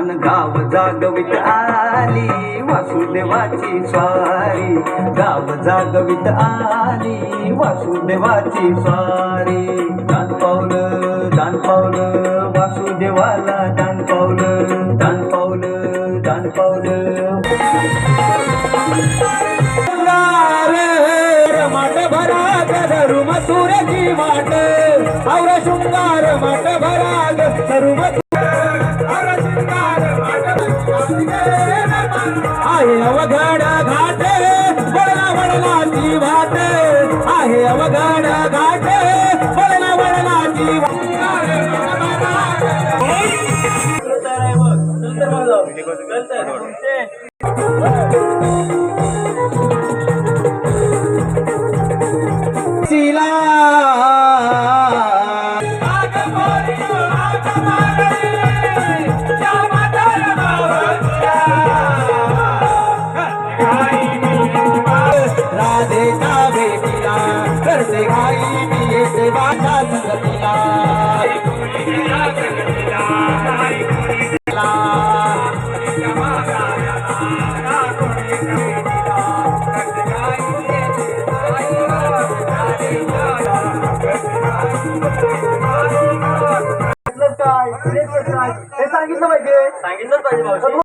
मान गाव जागवित आली वासुदेवाची स्वारी. गाव जागवित आली वासुदेवाची स्वारी. दान पावलं दान पावलं वासुदेवाला दान पावलं दान पावलं दान पावलं. शृंगार माट भराग धरू मथुरेची वाट. और शृंगार माट भराग धरू आहे अवघड घाट वळला वळला ती वाट. आहे अवघड घाट वळला वळला ती शिला. करते घाई मी सांगितलं पाहिजे. सांगितलं पाहिजे